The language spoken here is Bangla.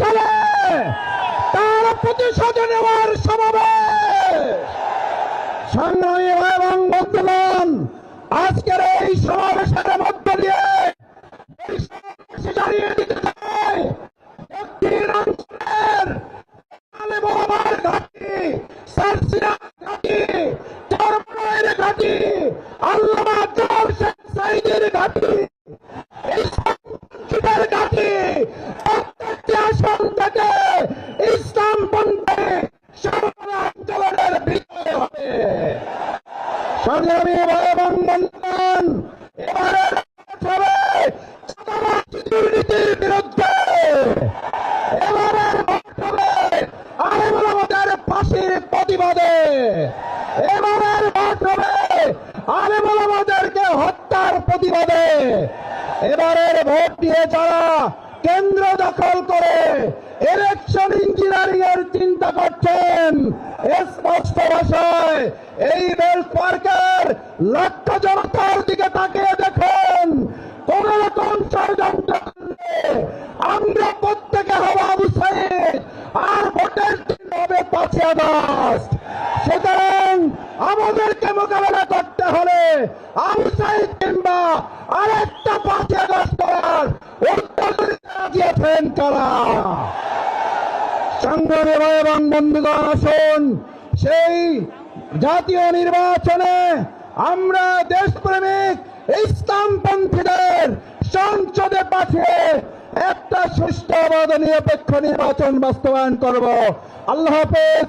সালে তার প্রতিশোধ নেওয়ার সমাবেশ। সংগ্রামী এবং বর্তমান আজকের এই সমাবেশের মধ্য দিয়ে জানিয়ে দিতে আল্লাহ সংগ্রামী ভাই এবং বন্ধুগণ এবারে দুর্নীতির বিরুদ্ধে। এবারের ভোট হবে আলেমুল আমাদের ফাঁসির প্রতিবাদে। এবারের ভোট হবে আলেমুল হত্যার প্রতিবাদে। এবারের ভোট দিয়ে যারা কেন্দ্র দখল করে ইলেকশন ইঞ্জিনিয়ারিং এর চিন্তা করছেন এই বেল্ট পার্কের লক্ষ জনতার দিকে তাকিয়ে দেখুন। কোন রকম আমরা প্রত্যেকে সাইদ, আর ভোটের দিন হবে পাঁচই আগস্ট। সুতরাং আমাদেরকে মোকাবেলা করতে হলে কিংবা আরেকটা করার উত্তর দিয়েছেন ভাই এবং বন্ধুগণ, আসুন। সেই জাতীয় নির্বাচনে আমরা দেশপ্রেমিক ইসলামপন্থীদের সংসদে পাঠিয়ে একটা সুষ্ঠু নিরপেক্ষ নির্বাচন বাস্তবায়ন করব। আল্লাহ হাফেজ।